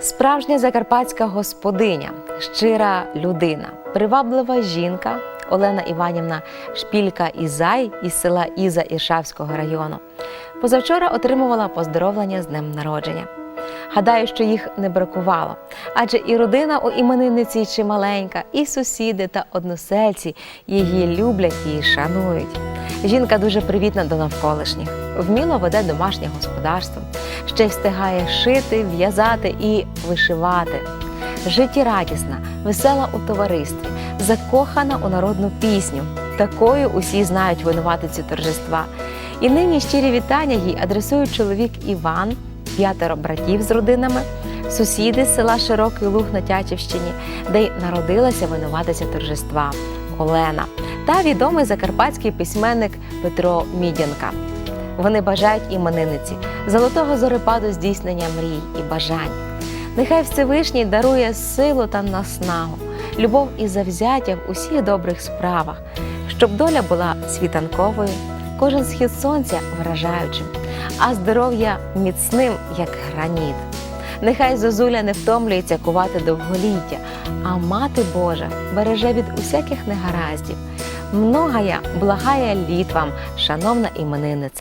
Справжня закарпатська господиня, щира людина, приваблива жінка Олена Іванівна Шпілька Ізай із села Іза Іршавського району. Позавчора отримувала поздоровлення з днем народження. Гадаю, що їх не бракувало, адже і родина у іменинниці чималенька, і сусіди та односельці її люблять і шанують. Жінка дуже привітна до навколишніх, вміло веде домашнє господарство, ще й встигає шити, в'язати і вишивати. Життєрадісна, весела у товаристві, закохана у народну пісню. Такою усі знають винуватицю торжества. І нині щирі вітання їй адресують чоловік Іван, п'ятеро братів з родинами, сусіди з села Широкий Луг на Тячівщині, де й народилася винуватиця торжества Олена та відомий закарпатський письменник Петро Мідянка. Вони бажають іменинниці золотого зорепаду здійснення мрій і бажань. Нехай Всевишній дарує силу та наснагу, любов і завзяття в усіх добрих справах, щоб доля була світанковою, кожен схід сонця вражаючим, а здоров'я міцним, як граніт. Нехай зозуля не втомлюється кувати довголіття, а мати Божа береже від усяких негараздів. Многая благая літ вам, шановна іменинниця.